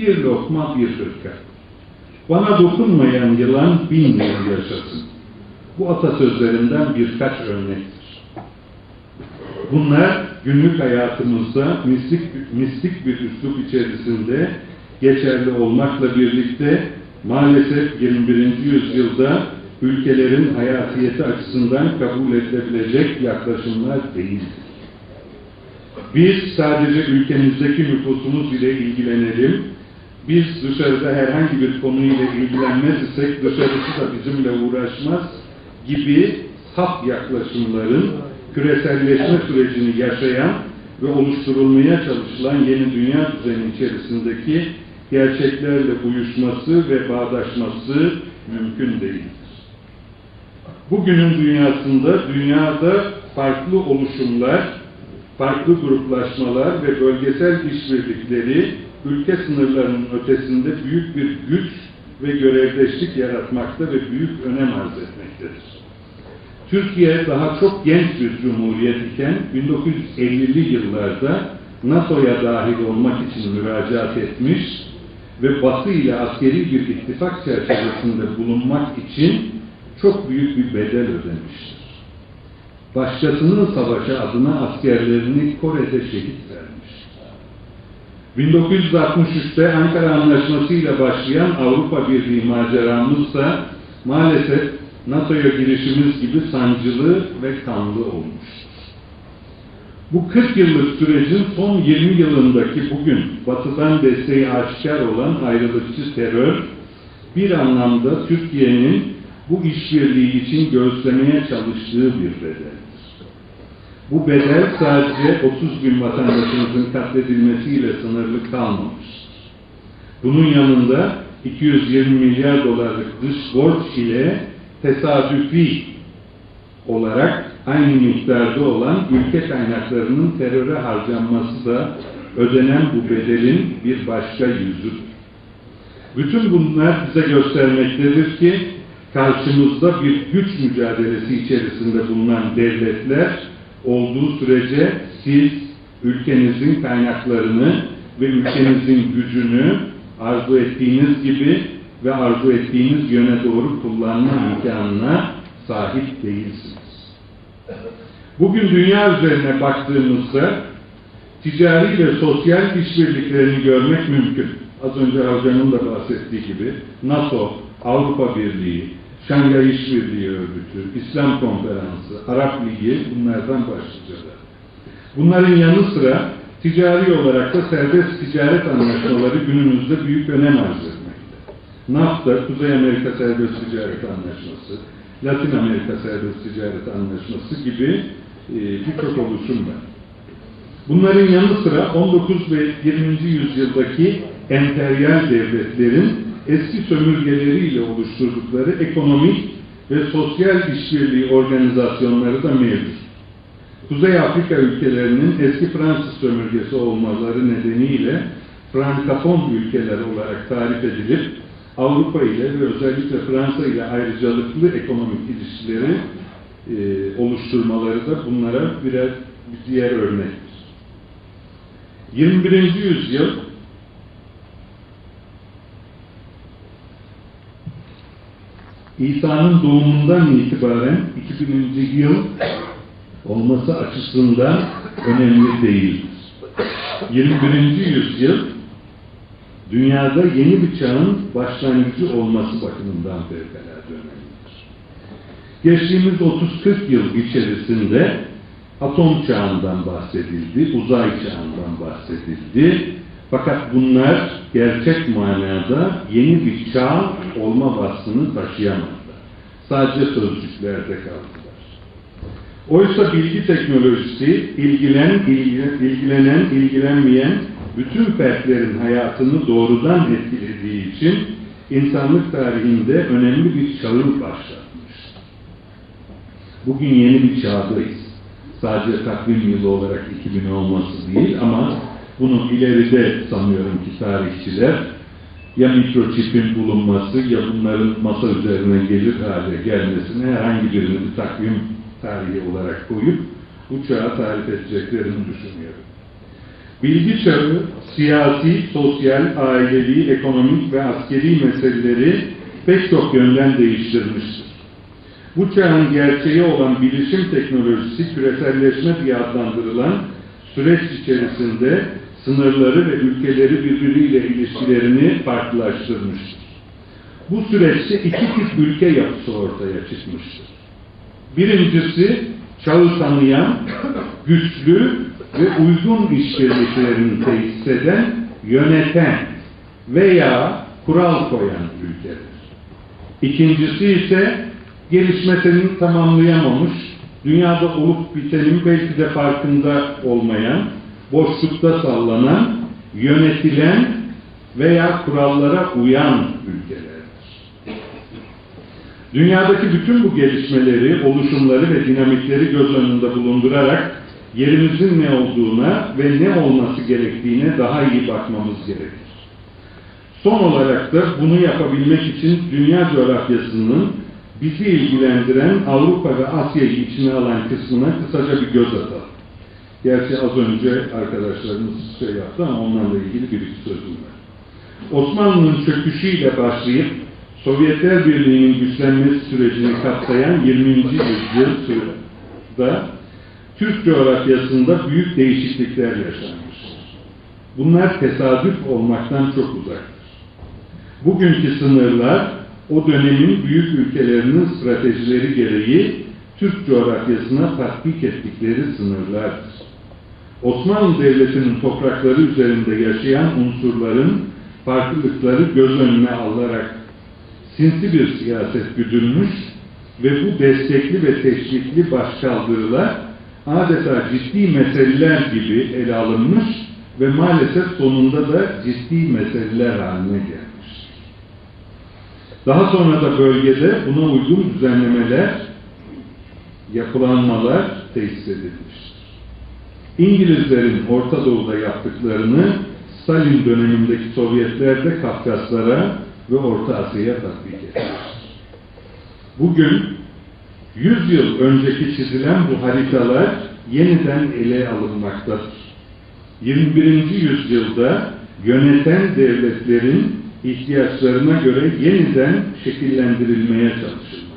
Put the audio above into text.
bir lokma bir hırka. Bana dokunmayan yılan bin yıl yaşasın. Bu atasözlerinden birkaç örnektir. Bunlar günlük hayatımızda mistik, mistik bir üslup içerisinde geçerli olmakla birlikte maalesef 21. yüzyılda ülkelerin hayatiyeti açısından kabul edilebilecek yaklaşımlar değildir. Biz sadece ülkemizdeki nüfusumuz ile ilgilenelim, biz dışarıda herhangi bir konuyla ilgilenmez isek dışarısı da bizimle uğraşmaz gibi saf yaklaşımların küreselleşme sürecini yaşayan ve oluşturulmaya çalışılan yeni dünya düzeni içerisindeki gerçeklerle uyuşması ve bağdaşması mümkün değildir. Bugünün dünyasında dünyada farklı oluşumlar, farklı gruplaşmalar ve bölgesel işbirlikleri ülke sınırlarının ötesinde büyük bir güç ve görevleşlik yaratmakta ve büyük önem arz etmektedir. Türkiye daha çok genç bir cumhuriyet iken 1950'li yıllarda NATO'ya dahil olmak için müracaat etmiş ve Batı ile askeri bir ittifak çerçevesinde bulunmak için çok büyük bir bedel ödemiştir. Başkasının savaşı adına askerlerini Kore'de şehit vermiştir. 1963'te Ankara Anlaşması ile başlayan Avrupa Birliği maceramızsa maalesef NATO'ya girişimiz gibi sancılı ve kanlı olmuştur. Bu 40 yıllık sürecin son 20 yılındaki bugün batıdan desteği aşikar olan ayrılıkçı terör bir anlamda Türkiye'nin bu işbirliği için göğüslemeye çalıştığı bir bedeldir. Bu bedel sadece 30 bin vatandaşımızın katledilmesiyle sınırlı kalmamıştır. Bunun yanında 220 milyar dolarlık dış borç ile tesadüfi olarak aynı miktarda olan ülke kaynaklarının teröre harcanması da ödenen bu bedelin bir başka yüzüdür. Bütün bunlar bize göstermektedir ki karşımızda bir güç mücadelesi içerisinde bulunan devletler olduğu sürece siz ülkenizin kaynaklarını ve ülkenizin gücünü arzu ettiğiniz gibi ve arzu ettiğiniz yöne doğru kullanma imkanına sahip değilsiniz. Bugün dünya üzerine baktığımızda ticari ve sosyal işbirliklerini görmek mümkün. Az önce hocamın da bahsettiği gibi NATO, Avrupa Birliği, Şangay İşbirliği Örgütü, İslam Konferansı, Arap Ligi bunlardan başlıcalar. Bunların yanı sıra ticari olarak da serbest ticaret anlaşmaları günümüzde büyük önem arz etmekte. NAFTA, Kuzey Amerika Serbest Ticaret Anlaşması, Latin Amerika Serbest Ticaret Anlaşması gibi e, birçok oluşum var. Bunların yanı sıra 19 ve 20. yüzyıldaki emperyal devletlerin eski sömürgeleriyle oluşturdukları ekonomik ve sosyal işbirliği organizasyonları da mevcut. Kuzey Afrika ülkelerinin eski Fransız sömürgesi olmaları nedeniyle Frankafon ülkeler olarak tarif edilip Avrupa ile ve özellikle Fransa ile ayrıcalıklı ekonomik ilişkileri e, oluşturmaları da bunlara birer bir diğer örnektir. 21. yüzyıl İsa'nın doğumundan itibaren 2000. yıl olması açısından önemli değildir. 21. yüzyıl dünyada yeni bir çağın başlangıcı olması bakımından fevkalade önemlidir. Geçtiğimiz 30-40 yıl içerisinde atom çağından bahsedildi, uzay çağından bahsedildi. Fakat bunlar gerçek manada yeni bir çağ olma vasfını taşıyamadılar. Sadece sözcüklerde kaldılar. Oysa bilgi teknolojisi ilgilen, ilgilenen, ilgilenmeyen bütün fertlerin hayatını doğrudan etkilediği için insanlık tarihinde önemli bir çağı başlatmış. Bugün yeni bir çağdayız. Sadece takvim yılı olarak 2000 olması değil ama bunu ileride sanıyorum ki tarihçiler ya mikroçipin bulunması ya bunların masa üzerine gelir hale gelmesine herhangi birini bir takvim tarihi olarak koyup bu çağı tarif edeceklerini düşünüyorum. Bilgi çağı siyasi, sosyal, ailevi, ekonomik ve askeri meseleleri pek çok yönden değiştirmiştir. Bu çağın gerçeği olan bilişim teknolojisi küreselleşme diye adlandırılan süreç içerisinde sınırları ve ülkeleri birbiriyle ilişkilerini farklılaştırmıştır. Bu süreçte iki tip ülke yapısı ortaya çıkmıştır. Birincisi çağı tanıyan, güçlü ve uygun işbirliklerini tesis eden, yöneten veya kural koyan ülkedir. İkincisi ise gelişmesini tamamlayamamış, dünyada olup bitenin belki de farkında olmayan, boşlukta sallanan, yönetilen veya kurallara uyan ülkelerdir. Dünyadaki bütün bu gelişmeleri, oluşumları ve dinamikleri göz önünde bulundurarak yerimizin ne olduğuna ve ne olması gerektiğine daha iyi bakmamız gerekir. Son olarak da bunu yapabilmek için dünya coğrafyasının bizi ilgilendiren Avrupa ve Asya'yı içine alan kısmına kısaca bir göz atalım. Gerçi az önce arkadaşlarımız şey yaptı ama onlarla ilgili bir iki sözüm var. Osmanlı'nın çöküşüyle başlayıp Sovyetler Birliği'nin güçlenmesi sürecini kapsayan 20. yüzyıl sırada Türk coğrafyasında büyük değişiklikler yaşanmıştır. Bunlar tesadüf olmaktan çok uzaktır. Bugünkü sınırlar o dönemin büyük ülkelerinin stratejileri gereği Türk coğrafyasına tatbik ettikleri sınırlardır. Osmanlı Devleti'nin toprakları üzerinde yaşayan unsurların farklılıkları göz önüne alarak sinsi bir siyaset güdülmüş ve bu destekli ve teşvikli başkaldırılar adeta ciddi meseleler gibi ele alınmış ve maalesef sonunda da ciddi meseleler haline gelmiş. Daha sonra da bölgede buna uygun düzenlemeler, yapılanmalar tesis edilmiştir. İngilizlerin Orta Doğu'da yaptıklarını Stalin dönemindeki Sovyetler de Kafkaslara ve Orta Asya'ya tatbik etmiştir. Bugün 100 yıl önceki çizilen bu haritalar yeniden ele alınmaktadır. 21. yüzyılda yöneten devletlerin ihtiyaçlarına göre yeniden şekillendirilmeye çalışılır.